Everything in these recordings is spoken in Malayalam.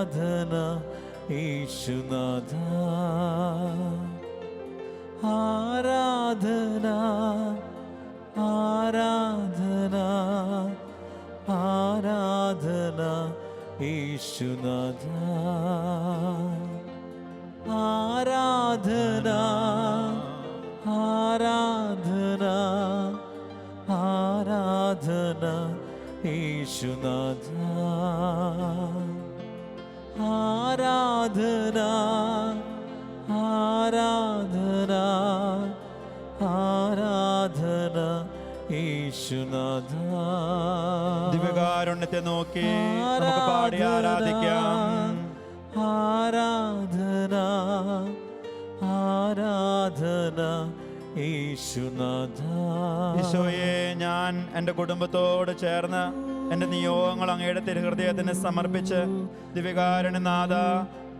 ആരാധന യേശുനാഥ. ആരാധന ആരാധന ആരാധന യേശുനാഥ. ആരാധന ആരാധന ആരാധന യേശുനാഥ. ആരാധന ആരാധന ആരാധന യേശുനാഥ. ദിവ്യകാരുണ്യത്തെ നോക്കി നമുക്ക് പാടി ആരാധിക്കാം. ആരാധന ആരാധന യേശുനാഥ. ഈശോയെ ഞാൻ എന്റെ കുടുംബത്തോട് ചേർന്ന് എന്റെ നിയോഗങ്ങൾ അങ്ങയുടെ തിരുഹൃദയത്തിന് സമർപ്പിച്ച് ദിവ്യകാരണനാഥ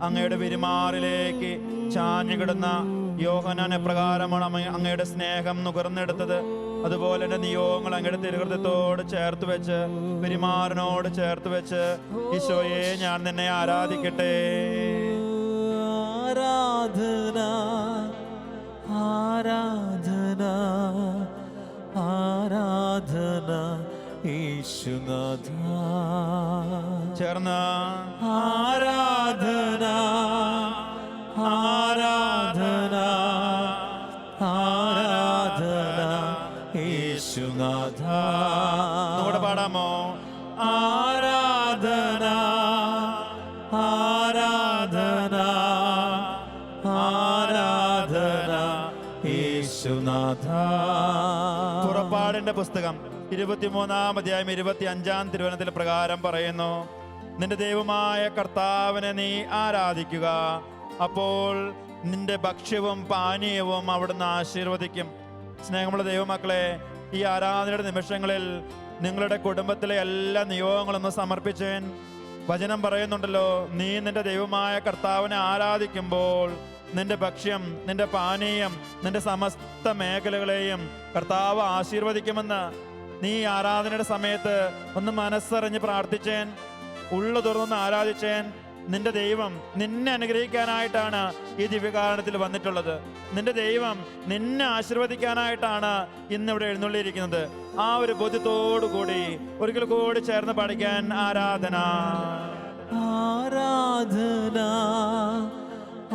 അങ്ങയുടെ പെരുമാറിലേക്ക് ചാഞ്ഞുകിടുന്ന യോഹനാൻ എപ്രകാരമാണ് അമ്മ- അങ്ങയുടെ സ്നേഹം നുകർന്നെടുത്തത്. അതുപോലെ തന്നെ നിയോഗങ്ങൾ അങ്ങയുടെ തിരുഹൃദയത്തോട് ചേർത്ത് വെച്ച് പെരുമാറിനോട് ചേർത്ത് വെച്ച് ഈശോയെ ഞാൻ നിന്നെ ആരാധിക്കട്ടെ. ആരാധന ആരാധന ആരാധന. യേശുനാഥ. ചേർന്ന ആരാധന ആരാധന ആരാധന യേശുനാഥ. നമ്മുടെ പാടാമോ? ആരാധന ആരാധന ആരാധന യേശുനാഥ. പുറപ്പാടിന്റെ പുസ്തകം. ഇരുപത്തിമൂന്നാം അധ്യായം ഇരുപത്തി അഞ്ചാം തിരുവനന്തപുരത്തിൽ പ്രകാരം പറയുന്നു നിന്റെ ദൈവമായ കർത്താവിനെ നീ ആരാധിക്കുക. അപ്പോൾ നിന്റെ ഭക്ഷ്യവും പാനീയവും അവിടുന്ന് ആശീർവദിക്കും. സ്നേഹമുള്ള ദൈവമക്കളെ ഈ ആരാധനയുടെ നിമിഷങ്ങളിൽ നിങ്ങളുടെ കുടുംബത്തിലെ എല്ലാ നിയോഗങ്ങളൊന്ന് സമർപ്പിച്ചേൻ. വചനം പറയുന്നുണ്ടല്ലോ നീ നിന്റെ ദൈവമായ കർത്താവിനെ ആരാധിക്കുമ്പോൾ നിന്റെ ഭക്ഷ്യം നിന്റെ പാനീയം നിന്റെ സമസ്ത മേഖലകളെയും കർത്താവ് ആശീർവദിക്കുമെന്ന്. നീ ആരാധനയുടെ സമയത്ത് ഒന്ന് മനസ്സറിഞ്ഞ് പ്രാർത്ഥിച്ചേൻ ഉള്ളു തുറന്ന് ആരാധിച്ചേൻ. നിന്റെ ദൈവം നിന്നെ അനുഗ്രഹിക്കാനായിട്ടാണ് ഈ ദിവ്യകാരണത്തിൽ വന്നിട്ടുള്ളത്. നിന്റെ ദൈവം നിന്നെ ആശീർവദിക്കാനായിട്ടാണ് ഇന്ന് ഇവിടെ എഴുന്നള്ളിയിരിക്കുന്നത്. ആ ഒരു ബോധ്യത്തോടു കൂടി ഒരിക്കൽ കൂടി ചേർന്ന് പഠിക്കാൻ ആരാധന. ആരാധന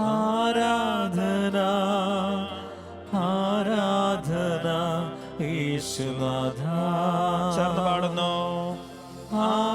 ആരാധന. യേശുനാഥ. ചേർന്ന് പാടുന്നു. ആരാധന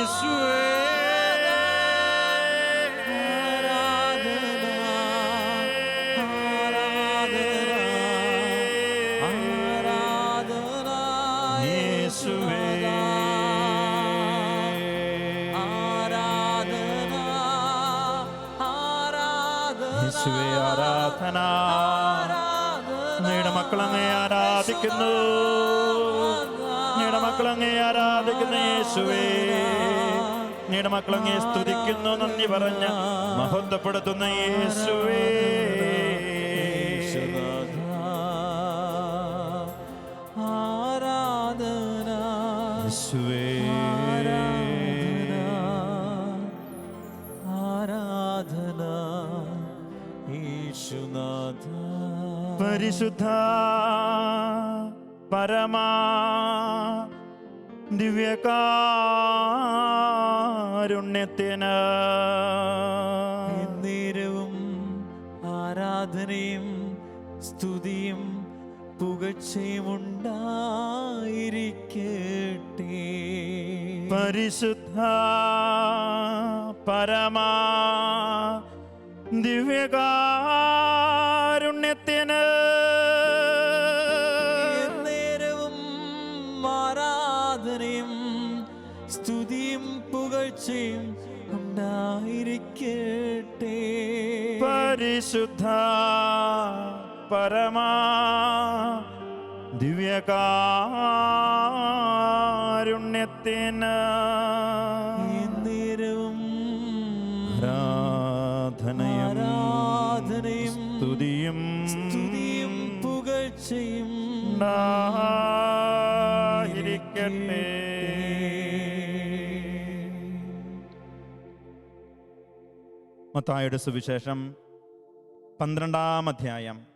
ആരാധന മക്കളങ്ങേ സ്തുതിക്കുന്നു നന്ദി പറഞ്ഞ് മഹത്വപ്പെടുത്തുന്ന യേശുവേ. ആരാധന. യേശുവേ. ആരാധന. യേശുനാഥ. പരിശുദ്ധ പരമാ ദിവ്യകാരുണ്യത്തിന് നേരവും ആരാധനയും സ്തുതിയും പുകഴ്ചയും ഉണ്ടായിരിക്കട്ടെ പരിശുദ്ധ പരമാ ദിവ്യകാരുണ്യത്തിന് പരിശുദ്ധ പരമാ ദിവ്യകാരുണ്യത്തിന് നേരവും ആരാധനയും ആരാധനയും സ്തുതിയും സ്തുതിയും പുകഴ്ചയും ഇരിക്കട്ടെ മത്തായുടെ സുവിശേഷം പന്ത്രണ്ടാം അധ്യായം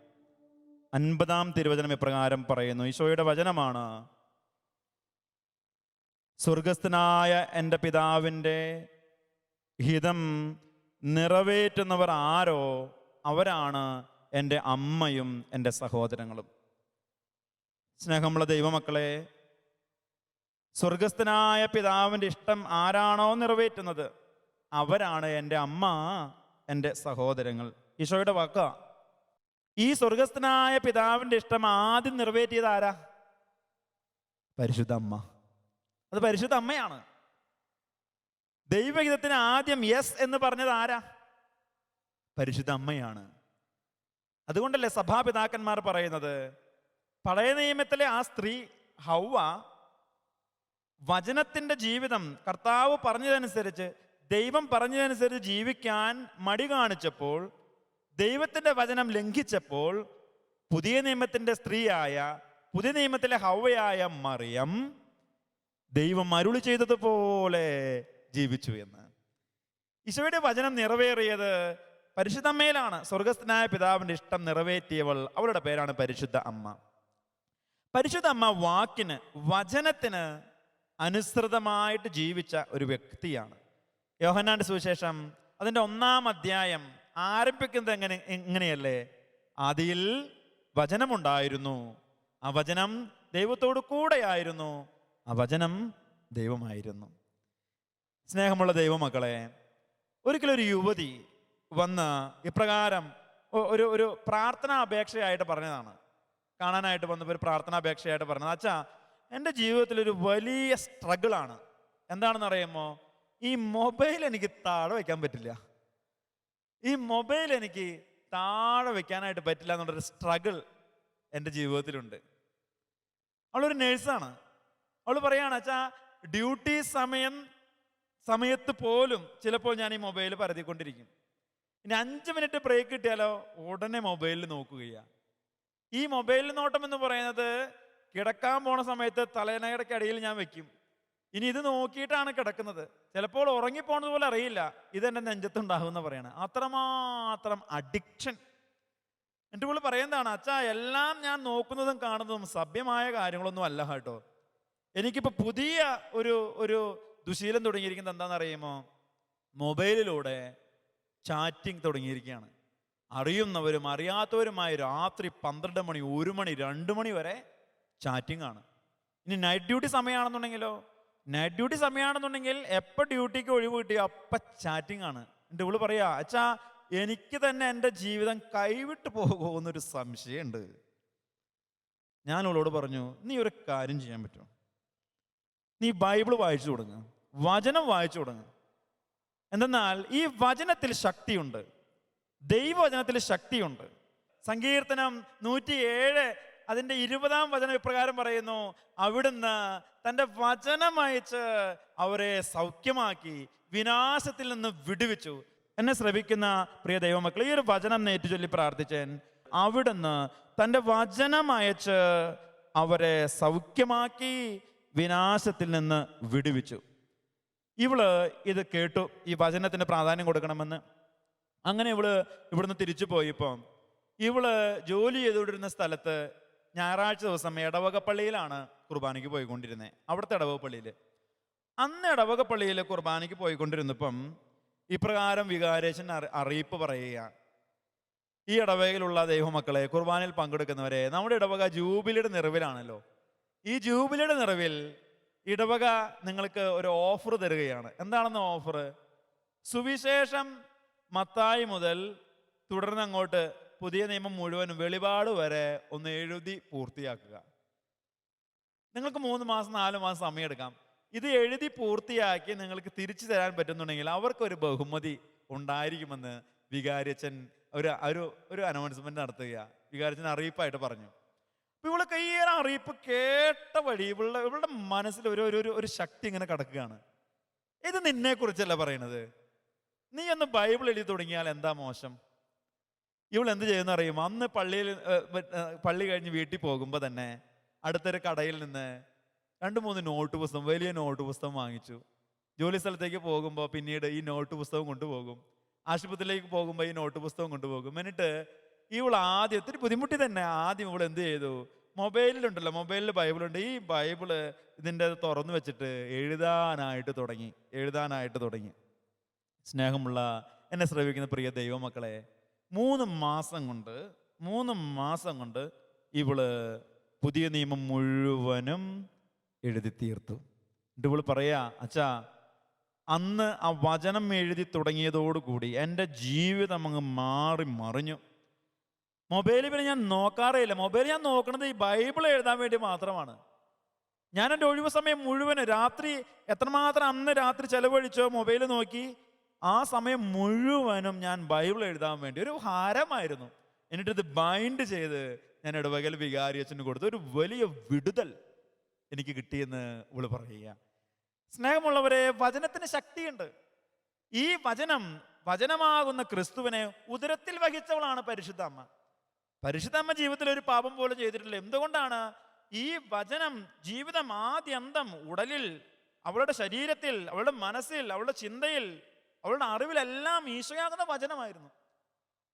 അൻപതാം തിരുവചനം ഇപ്രകാരം പറയുന്നു. ഈശോയുടെ വചനമാണ് സ്വർഗസ്ഥനായ എന്റെ പിതാവിന്റെ ഹിതം നിറവേറ്റുന്നവർ ആരോ അവരാണ് എന്റെ അമ്മയും എന്റെ സഹോദരങ്ങളും. സ്നേഹമുള്ള ദൈവമക്കളെ സ്വർഗസ്ഥനായ പിതാവിന്റെ ഇഷ്ടം ആരാണോ നിറവേറ്റുന്നത്? അവരാണ് എന്റെ അമ്മ എന്റെ സഹോദരങ്ങൾ. ഈശോയുടെ വാക്ക? ഈ സ്വർഗസ്ഥനായ പിതാവിന്റെ ഇഷ്ടം ആദ്യം നിറവേറ്റിയത് ആരാ? പരിശുദ്ധ അമ്മ. അത് പരിശുദ്ധ അമ്മയാണ്. ദൈവഹിതത്തിന് ആദ്യം യെസ് എന്ന് പറഞ്ഞത് ആരാ? പരിശുദ്ധ അമ്മയാണ്. അതുകൊണ്ടല്ലേ സഭാപിതാക്കന്മാർ പറയുന്നത്? പഴയ നിയമത്തിലെ ആ സ്ത്രീ ഹൗവ വചനത്തിന്റെ ജീവിതം കർത്താവ് പറഞ്ഞതനുസരിച്ച് ദൈവം പറഞ്ഞതനുസരിച്ച് ജീവിക്കാൻ മടി കാണിച്ചപ്പോൾ ദൈവത്തിന്റെ വചനം ലംഘിച്ചപ്പോൾ പുതിയ നിയമത്തിന്റെ സ്ത്രീയായ പുതിയ നിയമത്തിലെ ഹൗവയായ മറിയം ദൈവം അരുളി ചെയ്തതുപോലെ ജീവിച്ചു എന്ന്. ഈശോയുടെ വചനം നിറവേറിയത് പരിശുദ്ധമ്മയിലാണ് സ്വർഗസ്ഥനായ പിതാവിന്റെ ഇഷ്ടം നിറവേറ്റിയവൾ അവളുടെ പേരാണ് പരിശുദ്ധ അമ്മ. പരിശുദ്ധ അമ്മ വാക്കിന് വചനത്തിന് അനുസൃതമായിട്ട് ജീവിച്ച ഒരു വ്യക്തിയാണ്. യോഹന്നാന്റെ സുവിശേഷം അതിന്റെ ഒന്നാം അധ്യായം ആരംഭിക്കുന്നത് എങ്ങനെ എങ്ങനെയല്ലേ? അതിൽ വചനമുണ്ടായിരുന്നു. ആ വചനം ദൈവത്തോട് കൂടെയായിരുന്നു. ആ വചനം ദൈവമായിരുന്നു. സ്നേഹമുള്ള ദൈവമക്കളെ ഒരിക്കലൊരു യുവതി വന്ന് ഇപ്രകാരം ഒരു ഒരു പ്രാർത്ഥനാ അപേക്ഷയായിട്ട് പറഞ്ഞതാണ്. കാണാനായിട്ട് വന്നപ്പോൾ ഒരു പ്രാർത്ഥനാ അപേക്ഷയായിട്ട് പറഞ്ഞത് അച്ഛാ എന്റെ ജീവിതത്തിലൊരു വലിയ സ്ട്രഗിളാണ് എന്താണെന്ന് അറിയുമോ? ഈ മൊബൈൽ എനിക്ക് താഴെ വയ്ക്കാൻ പറ്റില്ല. ഈ മൊബൈൽ എനിക്ക് താഴെ വെക്കാനായിട്ട് പറ്റില്ല എന്നുള്ളൊരു സ്ട്രഗിൾ എന്റെ ജീവിതത്തിലുണ്ട്. അവളൊരു നേഴ്സാണ് അവൾ പറയാണ് അച്ഛാ ഡ്യൂട്ടി സമയം സമയത്ത് പോലും ചിലപ്പോൾ ഞാൻ ഈ മൊബൈൽ പരതിക്കൊണ്ടിരിക്കും. ഇനി അഞ്ച് മിനിറ്റ് ബ്രേക്ക് കിട്ടിയാലോ ഉടനെ മൊബൈലിൽ നോക്കുകയാണ് ഈ മൊബൈൽ നോട്ടം എന്ന് പറയുന്നത് കിടക്കാൻ പോണ സമയത്ത് തലയണയുടെ അടിയിൽ ഞാൻ വെക്കും. ഇനി ഇത് നോക്കിയിട്ടാണ് കിടക്കുന്നത്. ചിലപ്പോൾ ഉറങ്ങിപ്പോണത് പോലെ അറിയില്ല. ഇതെന്റെ നെഞ്ചത്തുണ്ടാകുമെന്ന് പറയണ. അത്രമാത്രം അഡിക്ഷൻ എന്റെ പുള്ളി പറയുന്നതാണ് അച്ഛാ എല്ലാം ഞാൻ നോക്കുന്നതും കാണുന്നതും സഭ്യമായ കാര്യങ്ങളൊന്നും അല്ല കേട്ടോ. എനിക്കിപ്പോൾ പുതിയ ഒരു ഒരു ദുശീലം തുടങ്ങിയിരിക്കുന്നത് എന്താണെന്ന് അറിയുമോ? മൊബൈലിലൂടെ ചാറ്റിംഗ് തുടങ്ങിയിരിക്കുകയാണ്. അറിയുന്നവരും അറിയാത്തവരുമായി രാത്രി പന്ത്രണ്ട് മണി ഒരു മണി രണ്ട് മണി വരെ ചാറ്റിംഗ് ആണ്. ഇനി നൈറ്റ് ഡ്യൂട്ടി സമയമാണെന്നുണ്ടെങ്കിലോ? നൈറ്റ് ഡ്യൂട്ടി സമയമാണെന്നുണ്ടെങ്കിൽ എപ്പോൾ ഡ്യൂട്ടിക്ക് ഒഴിവ് കിട്ടിയോ അപ്പം ചാറ്റിംഗ് ആണ്. എന്റെ ഇവൾ പറയാ അച്ഛാ എനിക്ക് തന്നെ എന്റെ ജീവിതം കൈവിട്ട് പോകുമെന്നൊരു സംശയമുണ്ട്. ഞാൻ അവളോട് പറഞ്ഞു നീ ഒരു കാര്യം ചെയ്യാൻ പറ്റുമോ? നീ ബൈബിൾ വായിച്ചു തുടങ്ങുക വചനം വായിച്ചു തുടങ്ങുക എന്തെന്നാൽ ഈ വചനത്തിൽ ശക്തിയുണ്ട്. ദൈവവചനത്തിൽ ശക്തിയുണ്ട്. സങ്കീർത്തനം നൂറ്റിയേഴ് അതിന്റെ ഇരുപതാം വചനം ഇപ്രകാരം പറയുന്നു അവിടുന്ന് തന്റെ വചനം അയച്ച് അവരെ സൗഖ്യമാക്കി വിനാശത്തിൽ നിന്ന് വിടുവിച്ചു. എന്നെ ശ്രവിക്കുന്ന പ്രിയ ദൈവമക്കൾ ഈ ഒരു വചനം നേറ്റു ചൊല്ലി പ്രാർത്ഥിച്ചേൻ. അവിടുന്ന് തന്റെ വചനം അയച്ച് അവരെ സൗഖ്യമാക്കി വിനാശത്തിൽ നിന്ന് വിടുവിച്ചു. ഇവൾ ഇത് കേട്ടു ഈ വചനത്തിന് പ്രാധാന്യം കൊടുക്കണമെന്ന്. അങ്ങനെ ഇവൾ ഇവിടുന്ന് തിരിച്ചു പോയപ്പോൾ ഇവൾ ജോലി ചെയ്തുകൊണ്ടിരുന്ന സ്ഥലത്ത് ഞായറാഴ്ച ദിവസം ഇടവക പള്ളിയിലാണ് കുർബാനയ്ക്ക് പോയിക്കൊണ്ടിരുന്നത് അവിടുത്തെ ഇടവക പള്ളിയിൽ അന്ന് ഇടവക പള്ളിയിൽ കുർബാനയ്ക്ക് പോയിക്കൊണ്ടിരുന്നപ്പം ഇപ്രകാരം വികാരേശൻ അറി- അറിയിപ്പ് പറയുക ഈ ഇടവകയിലുള്ള ദൈവമക്കളെ കുർബാനയിൽ പങ്കെടുക്കുന്നവരെ നമ്മുടെ ഇടവക ജൂബിലിയുടെ നിറവിലാണല്ലോ. ഈ ജൂബിലിയുടെ നിറവിൽ ഇടവക നിങ്ങൾക്ക് ഒരു ഓഫർ തരികയാണ്. എന്താണെന്ന് ഓഫർ സുവിശേഷം മത്തായി മുതൽ തുടർന്ന് അങ്ങോട്ട് പുതിയ നിയമം മുഴുവനും വെളിപാട് വരെ ഒന്ന് എഴുതി പൂർത്തിയാക്കുക. നിങ്ങൾക്ക് മൂന്ന് മാസം നാല് മാസം സമയമെടുക്കാം. ഇത് എഴുതി പൂർത്തിയാക്കി നിങ്ങൾക്ക് തിരിച്ചു തരാൻ പറ്റുന്നുണ്ടെങ്കിൽ അവർക്കൊരു ബഹുമതി ഉണ്ടായിരിക്കുമെന്ന് വികാരിയച്ചൻ ഒരു ഒരു ഒരു അനൗൺസ്മെന്റ് നടത്തുക വികാരിച്ചൻ അറിയിപ്പായിട്ട് പറഞ്ഞു. അപ്പൊ ഈ കയ്യേറെ അറിയിപ്പ് കേട്ട വഴി ഇവളുടെ ഇവളുടെ മനസ്സിൽ ഒരു ഒരു ഒരു- ഒരു ശക്തി ഇങ്ങനെ കിടക്കുകയാണ്. ഇത് നിന്നെക്കുറിച്ചല്ല പറയണത്? നീ ഒന്ന് ബൈബിൾ എഴുതി തുടങ്ങിയാൽ എന്താ മോശം? ഇവൾ എന്ത് ചെയ്യുന്ന അറിയും അന്ന് പള്ളിയിൽ പള്ളി കഴിഞ്ഞ് വീട്ടിൽ പോകുമ്പോൾ തന്നെ അടുത്തൊരു കടയിൽ നിന്ന് രണ്ട് മൂന്ന് നോട്ട് പുസ്തകം വലിയ നോട്ട് പുസ്തകം വാങ്ങിച്ചു. ജോലി സ്ഥലത്തേക്ക് പോകുമ്പോൾ പിന്നീട് ഈ നോട്ട് പുസ്തകം കൊണ്ടുപോകും. ആശുപത്രിയിലേക്ക് പോകുമ്പോൾ ഈ നോട്ട് പുസ്തകം കൊണ്ടുപോകും. എന്നിട്ട് ഇവൾ ആദ്യം ഒത്തിരി ബുദ്ധിമുട്ടി തന്നെ. ആദ്യം ഇവൾ എന്ത് ചെയ്തു? മൊബൈലിലുണ്ടല്ലോ മൊബൈലിൽ ബൈബിളുണ്ട്. ഈ ബൈബിൾ ഇതിന്റെ തുറന്നു വെച്ചിട്ട് എഴുതാനായിട്ട് തുടങ്ങി. എഴുതാനായിട്ട് തുടങ്ങി. സ്നേഹമുള്ള എന്നെ ശ്രവിക്കുന്ന പ്രിയ ദൈവമക്കളെ മൂന്ന് മാസം കൊണ്ട് മൂന്ന് മാസം കൊണ്ട് ഇവൾ പുതിയ നിയമം മുഴുവനും എഴുതി തീർത്തു. എന്നിട്ട് ഇവൾ പറയാ അച്ഛാ അന്ന് ആ വചനം എഴുതി തുടങ്ങിയതോടുകൂടി എന്റെ ജീവിതം അങ്ങ് മാറി മറിഞ്ഞു. മൊബൈലിൽ പിന്നെ ഞാൻ നോക്കാറേ ഇല്ല മൊബൈൽ ഞാൻ നോക്കുന്നത് ഈ ബൈബിൾ എഴുതാൻ വേണ്ടി മാത്രമാണ്. ഞാൻ എന്റെ ഒഴിവ് സമയം മുഴുവൻ രാത്രി എത്രമാത്രം അന്ന് രാത്രി ചെലവഴിച്ചോ മൊബൈൽ നോക്കി ആ സമയം മുഴുവനും ഞാൻ ബൈബിൾ എഴുതാൻ വേണ്ടി ഒരു ഹാരമായിരുന്നു. എന്നിട്ട് ഇത് ബൈൻഡ് ചെയ്ത് ഞാൻ ഇടവകൽ വികാരി അച്ഛന് കൊടുത്ത ഒരു വലിയ വിടുതൽ എനിക്ക് കിട്ടിയെന്ന് ഇവൾ പറയുക. സ്നേഹമുള്ളവരെ വചനത്തിന് ശക്തിയുണ്ട്. ഈ വചനം വചനമാകുന്ന ക്രിസ്തുവിനെ ഉദരത്തിൽ വഹിച്ചവളാണ് പരിശുദ്ധ അമ്മ പരിശുദ്ധ അമ്മ ജീവിതത്തിൽ ഒരു പാപം പോലും ചെയ്തിട്ടില്ല. എന്തുകൊണ്ടാണ് ഈ വചനം ജീവിതം ആദ്യന്തം ഉടലിൽ അവളുടെ ശരീരത്തിൽ അവളുടെ മനസ്സിൽ അവളുടെ ചിന്തയിൽ അവളുടെ അറിവിലെല്ലാം ഈശോയാകുന്ന വചനമായിരുന്നു.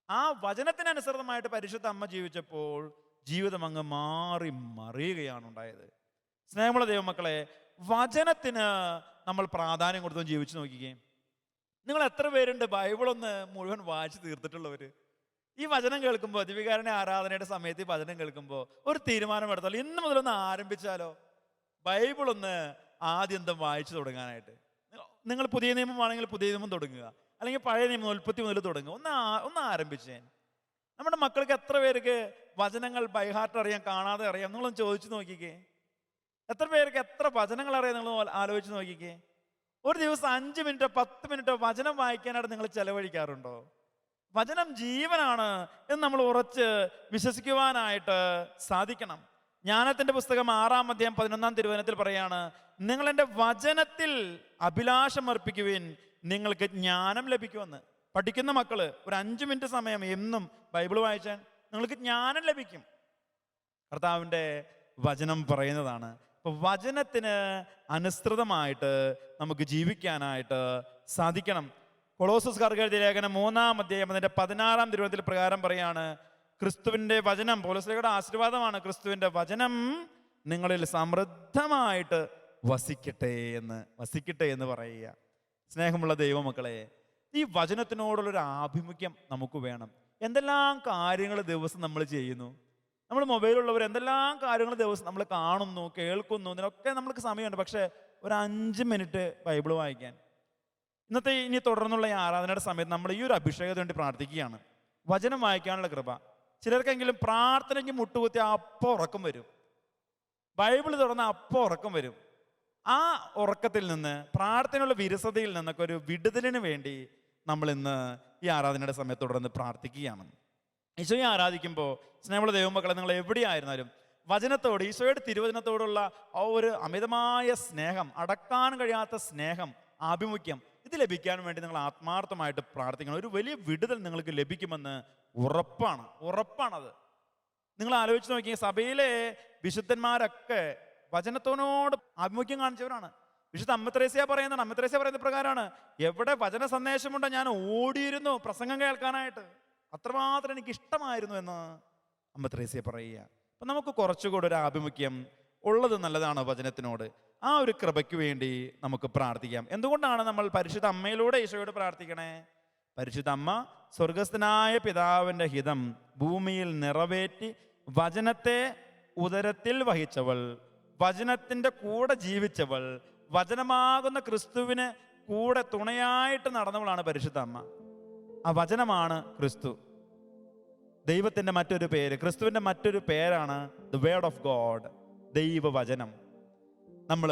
ആ വചനത്തിനനുസൃതമായിട്ട് പരിശുദ്ധ അമ്മ ജീവിച്ചപ്പോൾ ജീവിതം അങ്ങ് മാറി മറിയുകയാണ് ഉണ്ടായത്. സ്നേഹമുള്ള ദൈവമക്കളെ വചനത്തിന് നമ്മൾ പ്രാധാന്യം കൊടുത്തു ജീവിച്ചു നോക്കിക്കേ. നിങ്ങൾ എത്ര പേരുണ്ട്? ബൈബിളൊന്ന് മുഴുവൻ വായിച്ചു തീർത്തിട്ടുള്ളവർ ഈ വചനം കേൾക്കുമ്പോൾ ദിവികാരനെ ആരാധനയുടെ സമയത്ത് ഈ വചനം കേൾക്കുമ്പോൾ ഒരു തീരുമാനം ഇന്ന് മുതലൊന്ന് ആരംഭിച്ചാലോ? ബൈബിളൊന്ന് ആദ്യം വായിച്ചു തുടങ്ങാനായിട്ട്. നിങ്ങൾ പുതിയ നിയമമാണെങ്കിൽ പുതിയ നിയമം തുടങ്ങുക. അല്ലെങ്കിൽ പഴയ നിയമം ഉൽപ്പത്തി മുതൽ തുടങ്ങുക. ഒന്ന് ഒന്ന് ആരംഭിച്ചേ. നമ്മുടെ മക്കൾക്ക് എത്ര പേർക്ക് വചനങ്ങൾ ബൈഹാർട്ട് അറിയാം കാണാതെ അറിയാം? നിങ്ങളൊന്ന് ചോദിച്ചു നോക്കിക്കേ. എത്ര പേർക്ക് എത്ര വചനങ്ങൾ അറിയാം? നിങ്ങൾ ആലോചിച്ച് നോക്കിക്കേ. ഒരു ദിവസം അഞ്ച് മിനിറ്റോ പത്ത് മിനിറ്റോ വചനം വായിക്കാനായിട്ട് നിങ്ങൾ ചെലവഴിക്കാറുണ്ടോ? വചനം ജീവനാണ് എന്ന് നമ്മൾ ഉറച്ച് വിശ്വസിക്കുവാനായിട്ട് സാധിക്കണം. ജ്ഞാനത്തിന്റെ പുസ്തകം ആറാം അധ്യായം പതിനൊന്നാം തിരുവനത്തിൽ പറയാണ് നിങ്ങൾ എന്റെ വചനത്തിൽ അഭിലാഷം അർപ്പിക്കുവിൻ നിങ്ങൾക്ക് ജ്ഞാനം ലഭിക്കുമെന്ന്. പഠിക്കുന്ന മക്കൾ ഒരു അഞ്ച് മിനിറ്റ് സമയം എന്നും ബൈബിൾ വായിച്ചാൽ നിങ്ങൾക്ക് ജ്ഞാനം ലഭിക്കും. കർത്താവിന്റെ വചനം പറയുന്നതാണ്. അപ്പോൾ വചനത്തിന് അനുസൃതമായിട്ട് നമുക്ക് ജീവിക്കാനായിട്ട് സാധിക്കണം. കൊളോസസ് കർക്കെഴുതിയ ലേഖനം മൂന്നാം അധ്യായം അതിന്റെ പതിനാറാം തിരുവനത്തിൽ പ്രകാരം പറയാണ് ക്രിസ്തുവിന്റെ വചനം പോലീസുകളുടെ ആശീർവാദമാണ് ക്രിസ്തുവിന്റെ വചനം. നിങ്ങളിൽ സമൃദ്ധമായിട്ട് വസിക്കട്ടെ എന്ന് വസിക്കട്ടെ എന്ന് പറയുക. സ്നേഹമുള്ള ദൈവമക്കളെ ഈ വചനത്തിനോടുള്ളൊരു ആഭിമുഖ്യം നമുക്ക് വേണം. എന്തെല്ലാം കാര്യങ്ങൾ ദിവസം നമ്മൾ ചെയ്യുന്നു? നമ്മൾ മൊബൈലുള്ളവർ എന്തെല്ലാം കാര്യങ്ങൾ ദിവസം നമ്മൾ കാണുന്നു കേൾക്കുന്നു ഇതിനൊക്കെ നമ്മൾക്ക് സമയമുണ്ട്. പക്ഷേ ഒരു അഞ്ച് മിനിറ്റ് ബൈബിൾ വായിക്കാൻ. ഇന്നത്തെ ഇനി തുടർന്നുള്ള ഈ ആരാധനയുടെ സമയത്ത് നമ്മൾ ഈ ഒരു അഭിഷേകത്തിന് വേണ്ടി പ്രാർത്ഥിക്കുകയാണ്. വചനം വായിക്കാനുള്ള കൃപ. ചിലർക്കെങ്കിലും പ്രാർത്ഥനയ്ക്ക് മുട്ടുകുത്തി അപ്പോൾ ഉറക്കം വരും. ബൈബിൾ തുറന്ന അപ്പോൾ ഉറക്കം വരും. ആ ഉറക്കത്തിൽ നിന്ന് പ്രാർത്ഥനയുള്ള വിരസതയിൽ നിന്നൊക്കെ ഒരു വിടുതലിന് വേണ്ടി നമ്മൾ ഇന്ന് ഈ ആരാധനയുടെ സമയത്ത് തുടർന്ന് പ്രാർത്ഥിക്കുകയാണ്. ഈശോയെ ആരാധിക്കുമ്പോൾ സ്നേഹമുള്ള ദൈവമക്കളെ നിങ്ങൾ എവിടെയായിരുന്നാലും വചനത്തോട് ഈശോയുടെ തിരുവചനത്തോടുള്ള ആ ഒരു അമിതമായ സ്നേഹം അടക്കാൻ കഴിയാത്ത സ്നേഹം ആഭിമുഖ്യം ഇത് ലഭിക്കാൻ വേണ്ടി നിങ്ങൾ ആത്മാർത്ഥമായിട്ട് പ്രാർത്ഥിക്കണം. ഒരു വലിയ വിടുതൽ നിങ്ങൾക്ക് ലഭിക്കുമെന്ന് ഉറപ്പാണ്. ഉറപ്പാണത്. നിങ്ങൾ ആലോചിച്ച് നോക്കിയ സഭയിലെ വിശുദ്ധന്മാരൊക്കെ വചനത്തോനോട് ആഭിമുഖ്യം കാണിച്ചവരാണ്. വിശുദ്ധ അമ്മത്രേസ്യ പറയുന്നതാണ്. അമ്മത്രേസ്യ പറയുന്ന പ്രകാരമാണ് എവിടെ വചന സന്ദേശമുണ്ടോ ഞാൻ ഓടിയിരുന്നു പ്രസംഗം കേൾക്കാനായിട്ട്. അത്രമാത്രം എനിക്ക് ഇഷ്ടമായിരുന്നു എന്ന് അമ്മത്രേസ്യ പറയുക. അപ്പം നമുക്ക് കുറച്ചുകൂടെ ഒരു ആഭിമുഖ്യം ഉള്ളത് നല്ലതാണ് വചനത്തിനോട്. ആ ഒരു കൃപയ്ക്ക് വേണ്ടി നമുക്ക് പ്രാർത്ഥിക്കാം. എന്തുകൊണ്ടാണ് നമ്മൾ പരിശുദ്ധ അമ്മയിലൂടെ ഈശോയോട് പ്രാർത്ഥിക്കണേ? പരിശുദ്ധ അമ്മ സ്വർഗസ്ഥനായ പിതാവിന്റെ ഹിതം ഭൂമിയിൽ നിറവേറ്റി വചനത്തെ ഉദരത്തിൽ വഹിച്ചവൾ വചനത്തിന്റെ കൂടെ ജീവിച്ചവൾ വചനമാകുന്ന ക്രിസ്തുവിന് കൂടെ തുണയായിട്ട് നടന്നവളാണ് പരിശുദ്ധ അമ്മ. ആ വചനമാണ് ക്രിസ്തു. ദൈവത്തിന്റെ മറ്റൊരു പേര് ക്രിസ്തുവിന്റെ മറ്റൊരു പേരാണ് ദ വേർഡ് ഓഫ് ഗോഡ് ദൈവവചനം. നമ്മൾ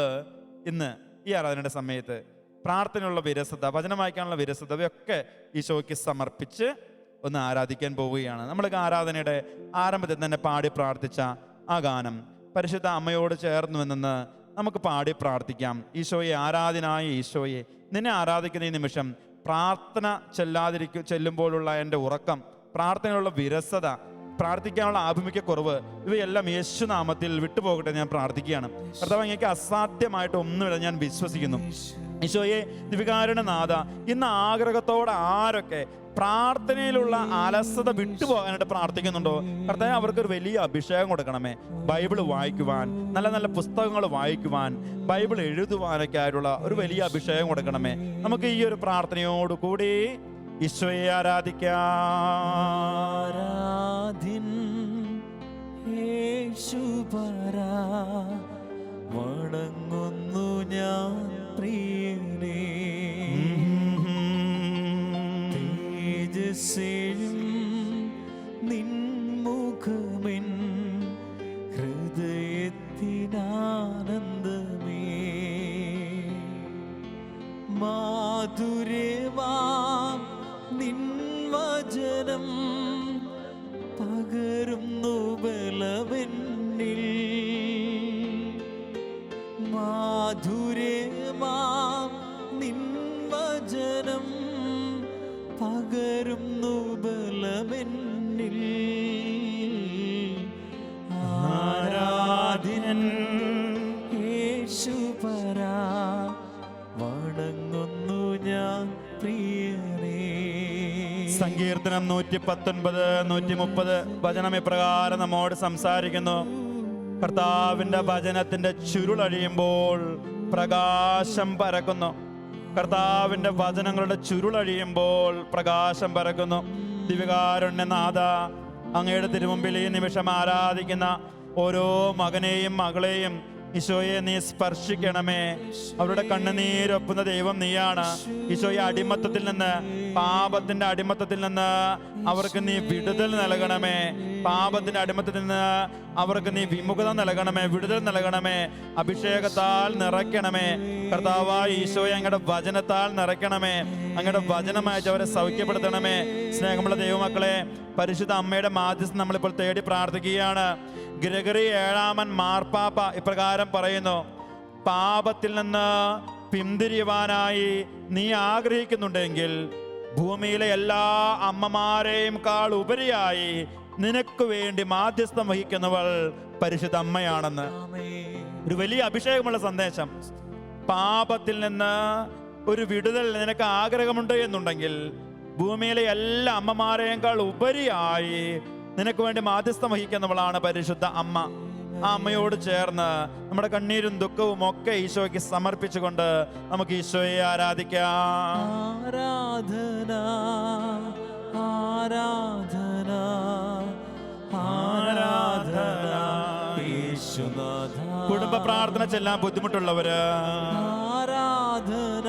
ഇന്ന് ഈ ആരാധനയുടെ സമയത്ത് പ്രാർത്ഥനയുള്ള വിരസത വചനം വായിക്കാനുള്ള വിരസത ഇവയൊക്കെ ഈശോയ്ക്ക് സമർപ്പിച്ച് ഒന്ന് ആരാധിക്കാൻ പോവുകയാണ്. നമ്മൾ ആരാധനയുടെ ആരംഭത്തിൽ തന്നെ പാടി പ്രാർത്ഥിച്ച ആ ഗാനം പരിശുദ്ധ അമ്മയോട് ചേർന്നു എന്നെന്ന് നമുക്ക് പാടി പ്രാർത്ഥിക്കാം. ഈശോയെ ആരാധനായ ഈശോയെ നിന്നെ ആരാധിക്കുന്ന ഈ നിമിഷം പ്രാർത്ഥന ചെല്ലാതിരിക്കും ചെല്ലുമ്പോഴുള്ള എന്റെ ഉറക്കം പ്രാർത്ഥനയുള്ള വിരസത പ്രാർത്ഥിക്കാനുള്ള ആഭിമുഖ്യക്കുറവ് ഇവയെല്ലാം യേശുനാമത്തിൽ വിട്ടുപോകട്ടെ ഞാൻ പ്രാർത്ഥിക്കുകയാണ്. കർത്താവ് അങ്ങേക്ക് അസാധ്യമായിട്ട് ഒന്നുമില്ല ഞാൻ വിശ്വസിക്കുന്നു. ഈശോയെ ദിവികാരുടെ നാഥ ഇന്ന് ആഗ്രഹത്തോടെ ആരൊക്കെ പ്രാർത്ഥനയിലുള്ള അലസത വിട്ടുപോകാനായിട്ട് പ്രാർത്ഥിക്കുന്നുണ്ടോ? കർത്താവ് അവർക്ക് ഒരു വലിയ അഭിഷേകം കൊടുക്കണമേ. ബൈബിൾ വായിക്കുവാൻ നല്ല നല്ല പുസ്തകങ്ങൾ വായിക്കുവാൻ ബൈബിൾ എഴുതുവാനൊക്കെ ആയിട്ടുള്ള ഒരു വലിയ അഭിഷേകം കൊടുക്കണമേ. നമുക്ക് ഈ ഒരു പ്രാർത്ഥനയോട് കൂടി ഈശോയെ ആരാധിക്കാം. ആരാധ്യൻ യേശുപരാ വണങ്ങുന്നു ഞാൻ പ്രിയനേ. തേജസ്സേഴും നൂറ്റി പത്തൊൻപത് നൂറ്റി മുപ്പത് വചനം ഇപ്രകാരം നമ്മോട് സംസാരിക്കുന്നു. കർത്താവിന്റെ വചനത്തിന്റെ ചുരുളഴിയുമ്പോൾ പ്രകാശം പരക്കുന്നു. കർത്താവിന്റെ വചനങ്ങളുടെ ചുരുളഴിയുമ്പോൾ പ്രകാശം പരക്കുന്നു. ദിവ്യകാരുണ്യനാഥ അങ്ങയുടെ തിരുമുമ്പിൽ ഈ നിമിഷം ആരാധിക്കുന്ന ഓരോ മകനെയും മകളെയും ഈശോയെ നീ സ്പർശിക്കണമേ. അവരുടെ കണ്ണുനീരൊപ്പുന്ന ദൈവം നീയാണ്. ഈശോയെ അടിമത്തത്തിൽ നിന്ന് പാപത്തിന്റെ അടിമത്തത്തിൽ നിന്ന് അവർക്ക് നീ വിടുതൽ നൽകണമേ. പാപത്തിന്റെ അടിമത്തത്തിൽ നിന്ന് അവർക്ക് നീ വിമുഖത നൽകണമേ വിടുതൽ നൽകണമേ. അഭിഷേകത്താൽ നിറയ്ക്കണമേ. കർത്താവായ ഈശോയെ അങ്ങയുടെ വചനത്താൽ നിറയ്ക്കണമേ. അങ്ങയുടെ വചനമായിട്ട് അവരെ സൗഖ്യപ്പെടുത്തണമേ. സ്നേഹമുള്ള ദൈവമക്കളെ പരിശുദ്ധ അമ്മയുടെ മാധ്യസ്ഥം നമ്മളിപ്പോൾ തേടി പ്രാർത്ഥിക്കുകയാണ്. ഗ്രഗറി ഏഴാമൻ മാർപ്പാപ്പ ഇപ്രകാരം പറയുന്നു പാപത്തിൽ നിന്ന് പിന്തിരിയുവാനായി നീ ആഗ്രഹിക്കുന്നുണ്ടെങ്കിൽ ഭൂമിയിലെ എല്ലാ അമ്മമാരെയും കാൾ ഉപരിയായി നിനക്ക് വേണ്ടി മാധ്യസ്ഥം വഹിക്കുന്നവൾ പരിശുദ്ധ അമ്മയാണെന്ന്. ഒരു വലിയ അഭിഷേകമുള്ള സന്ദേശം. പാപത്തിൽ നിന്ന് ഒരു വിടുതൽ നിനക്ക് ആഗ്രഹമുണ്ട് എന്നുണ്ടെങ്കിൽ ഭൂമിയിലെ എല്ലാ അമ്മമാരെയേക്കാൾ ഉപരിയായി നിനക്ക് വേണ്ടി മാധ്യസ്ഥം വഹിക്കുന്നവളാണ് പരിശുദ്ധ അമ്മ. ആ അമ്മയോട് ചേർന്ന് നമ്മുടെ കണ്ണീരും ദുഃഖവും ഒക്കെ ഈശോയ്ക്ക് സമർപ്പിച്ചുകൊണ്ട് നമുക്ക് ഈശോയെ ആരാധിക്കാം. ആരാധന ആരാധന ആരാധന കുടുംബ പ്രാർത്ഥന ചെല്ലാൻ ബുദ്ധിമുട്ടുള്ളവര്. ആരാധന.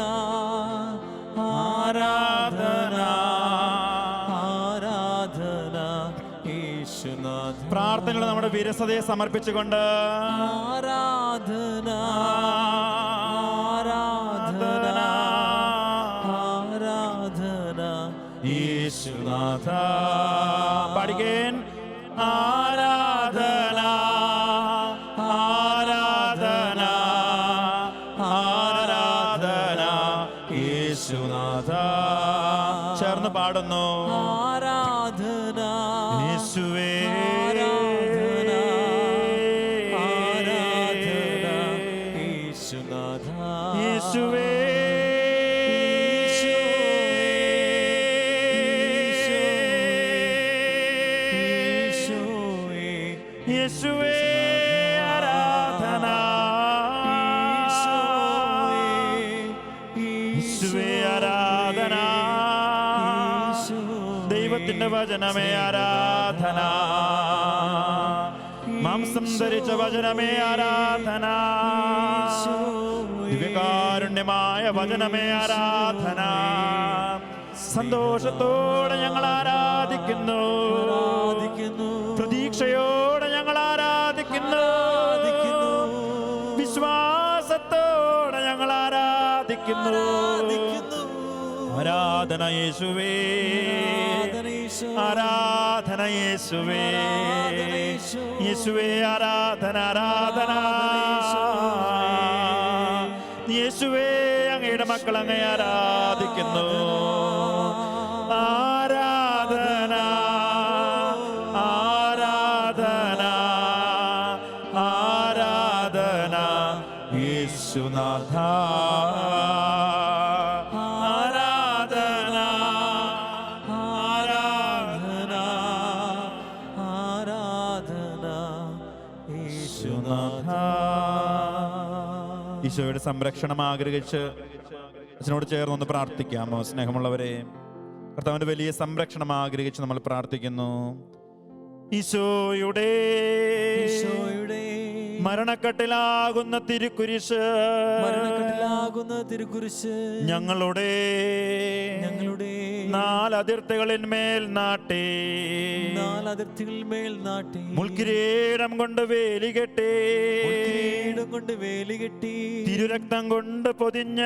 ആരാധന. പ്രാർത്ഥനകൾ നമ്മുടെ വിരസതയെ സമർപ്പിച്ചുകൊണ്ട്. ആരാധന ആരാധന. ആരാധന. യേശുനാഥ. പാടിക്കേൻ. വചനമേ ആരാധന. മാംസം ധരിച്ച വചനമേ ആരാധന. ദിവ്യകാരുണ്യമായ വചനമേ ആരാധന. സന്തോഷത്തോടെ ഞങ്ങൾ ആരാധിക്കുന്നു. പ്രതീക്ഷയോടെ ഞങ്ങൾ ആരാധിക്കുന്നു. വിശ്വാസത്തോടെ ഞങ്ങൾ ആരാധിക്കുന്നു. ആരാധന യേശുവേ. ആരാധന യേശുവേ. യേശുവേ. ആരാധന ആരാധന യേശുവേ. അങ്ങയുടെ മക്കൾ അങ്ങേ ആരാധിക്കുന്നു. ആരാധന. ആരാധന. ആരാധന. യേശുനാഥ. ഈശോയുടെ സംരക്ഷണം ആഗ്രഹിച്ച് അച്ഛനോട് ചേർന്ന് ഒന്ന് പ്രാർത്ഥിക്കാമോ? സ്നേഹമുള്ളവരെ കർത്താവിന്റെ വലിയ സംരക്ഷണം ആഗ്രഹിച്ച് നമ്മൾ പ്രാർത്ഥിക്കുന്നു. ഈശോയുടെ ഈശോയുടെ മരണക്കട്ടിലാകുന്ന തിരുക്കുരിശ് മരണക്കെട്ടിലാകുന്ന തിരുക്കുരിശ് ഞങ്ങളുടെ ഞങ്ങളുടെ നാലതിർത്തികളിന്മേൽ നാട്ടേ. നാലതിർത്തികളിൽ മേൽ നാട്ടി. മുൾക്കിരീടം കൊണ്ട് വേലികെട്ടി കിരീടം കൊണ്ട് വേലി കെട്ടി. തിരുരക്തം കൊണ്ട് പൊതിഞ്ഞ.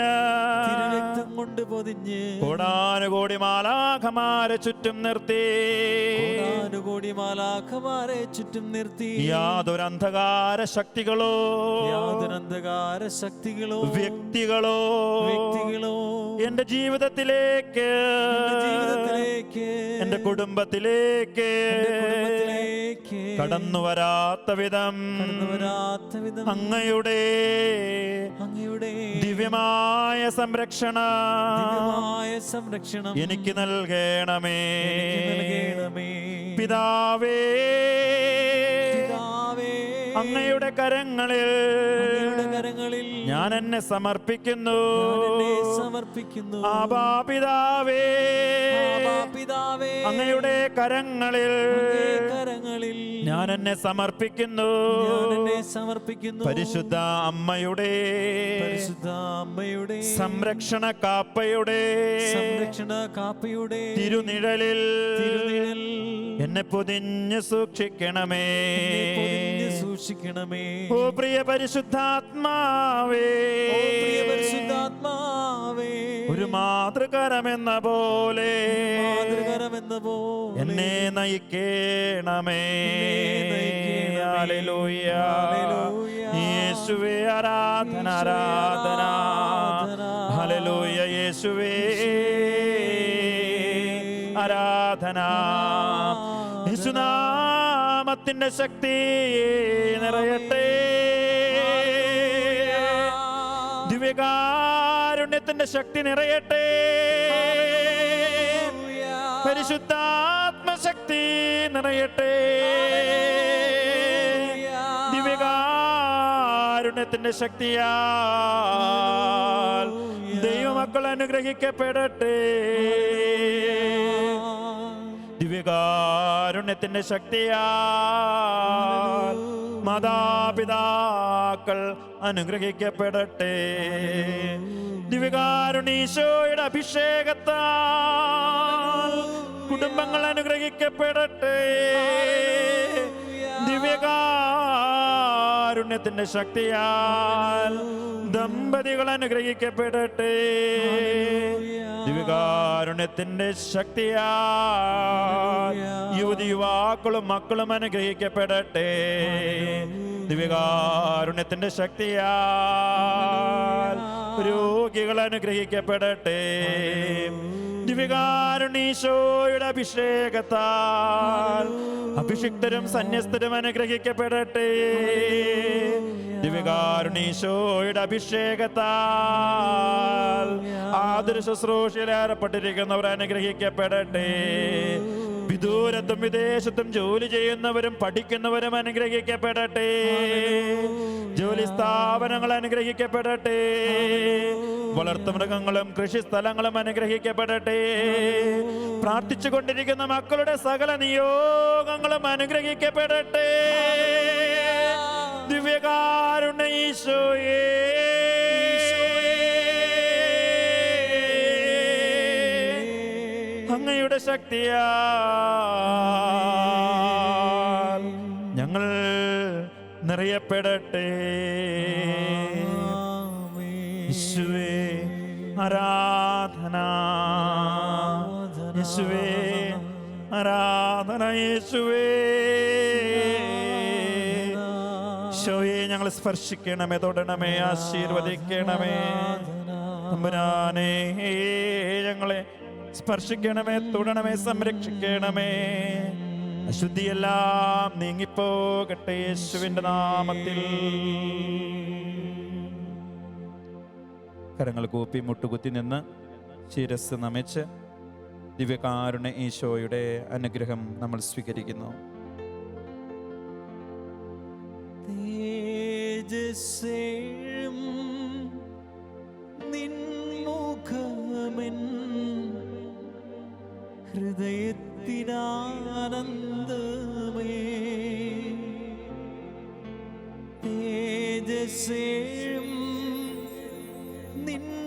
തിരുരക്തം കൊണ്ട് പൊതിഞ്ഞ്. കോടാനുകോടി മാലാഖമാരെ ചുറ്റും നിർത്തി. കോടാനുകോടി മാലാഖമാരെ ചുറ്റും നിർത്തി. യാതൊരന്ധകാര ശക്തികളോ യാതൊരന്ധകാര ശക്തികളോ വ്യക്തികളോ വ്യക്തികളോ. എന്റെ ജീവിതത്തിലേക്ക് എന്റെ കുടുംബത്തിലേക്ക്. കടന്നു വരാത്ത വിധം കടന്നു വരാത്ത വിധം. അങ്ങയുടെ അങ്ങയുടെ ദിവ്യമായ സംരക്ഷണ സംരക്ഷണം എനിക്ക് നൽകണമേ. പിതാവേ, അങ്ങയുടെ കരങ്ങളിൽ കരങ്ങളിൽ ഞാൻ എന്നെ സമർപ്പിക്കുന്നു. സമർപ്പിക്കുന്നു. ആപാപിതാവേ പിതാവേ. അങ്ങയുടെ കരങ്ങളിൽ കരങ്ങളിൽ ഞാൻ എന്നെ സമർപ്പിക്കുന്നു. എന്നെ സമർപ്പിക്കുന്നു. പരിശുദ്ധ അമ്മയുടെ പരിശുദ്ധ അമ്മയുടെ സംരക്ഷണ കാപ്പയുടെ സംരക്ഷണ കാപ്പയുടെ തിരുനിഴലിൽ തിരുനിഴൽ എന്നെ പൊതിഞ്ഞ് സൂക്ഷിക്കണമേ. സൂക്ഷിക്കണമേ. ഓ പ്രിയ പരിശുദ്ധാത്മാവേ. പ്രിയ പരിശുദ്ധാത്മാവേ. ഒരു മാതൃകരമെന്ന പോലെ മാതൃകരമെന്ന പോലെ. എന്നെ നയിക്കണമേ. യേശുവേ ആരാധന ആരാധന. ഹല്ലേലൂയ യേശുവേ. ആരാധന. യേശുനാമത്തിന്റെ ശക്തി നിറയട്ടെ. ദിവ്യകാരുണ്യത്തിന്റെ ശക്തി നിറയട്ടെ. പരിശുദ്ധാത്മശക്തി നിറയട്ടെ. ദിവ്യകാരുണ്യത്തിന്റെ ശക്തിയാൽ ദൈവമക്കൾ അനുഗ്രഹിക്കപ്പെടട്ടെ. ദിവ്യകാരുണ്യത്തിന്റെ ശക്തിയാ മാതാപിതാക്കൾ അനുഗ്രഹിക്കപ്പെടട്ടെ. ദിവ്യകാരുണീശോയുടെ അഭിഷേകത്താൽ കുടുംബങ്ങൾ അനുഗ്രഹിക്കപ്പെടട്ടെ. ദിവ്യകാരുണ്യത്തിന്റെ ശക്തിയാൽ ദമ്പതികൾ അനുഗ്രഹിക്കപ്പെടട്ടെ. ദിവ്യകാരുണ്യത്തിന്റെ ശക്തിയാൽ യുവതി യുവാക്കളും മക്കളും അനുഗ്രഹിക്കപ്പെടട്ടെ. ദിവ്യകാരുണ്യത്തിന്റെ ശക്തിയാൽ രോഗികൾ അനുഗ്രഹിക്കപ്പെടട്ടെ. ദിവ്യകാരുണീശോയുടെ അഭിഷേകത്താൽ അഭിഷിക്തരും സന്യസ്തരും അനുഗ്രഹിക്കപ്പെടട്ടെ. ദിവ്യകാരുണീശോയുടെ അഭിഷേകത്താൽ ആദര ശുശ്രൂഷയിൽ ഏർപ്പെട്ടിരിക്കുന്നവർ അനുഗ്രഹിക്കപ്പെടട്ടെ. വിദൂരത്തും വിദേശത്തും ജോലി ചെയ്യുന്നവരും പഠിക്കുന്നവരും അനുഗ്രഹിക്കപ്പെടട്ടെ. ജോലി സ്ഥാപനങ്ങൾ അനുഗ്രഹിക്കപ്പെടട്ടെ. വളർത്തുമൃഗങ്ങളും കൃഷിസ്ഥലങ്ങളും അനുഗ്രഹിക്കപ്പെടട്ടെ. പ്രാർത്ഥിച്ചു കൊണ്ടിരിക്കുന്ന മക്കളുടെ സകല നിയോഗങ്ങളും അനുഗ്രഹിക്കപ്പെടട്ടെ. ദിവ്യകാരുണ്യ ഈശോയേ. അങ്ങയുടെ ശക്തിയാൽ ഞങ്ങൾ നിറയപ്പെടട്ടെ. ആരാധന? യേശുവേ ആരാധന യേശുവേ? ഈശോയെ ഞങ്ങൾ സ്പർശിക്കണമേ തൊടണമേ ആശീർവദിക്കണമേ. തമ്പുരാനേ ഞങ്ങളെ സ്പർശിക്കണമേ തൊടണമേ സംരക്ഷിക്കണമേ. അശുദ്ധിയെല്ലാം നീങ്ങിപ്പോകട്ടെ യേശുവിന്റെ നാമത്തിൽ. കരങ്ങൾ കൂപ്പി മുട്ടുകുത്തി നിന്ന് ശിരസ് നമിച്ച് ദിവ്യകാരുണ ഈശോയുടെ അനുഗ്രഹം നമ്മൾ സ്വീകരിക്കുന്നു. തേജസ്സേഴും ഹൃദയത്തിനാനന്ദമേ. തേജസ്സേഴും നിൻമുഖമെൻ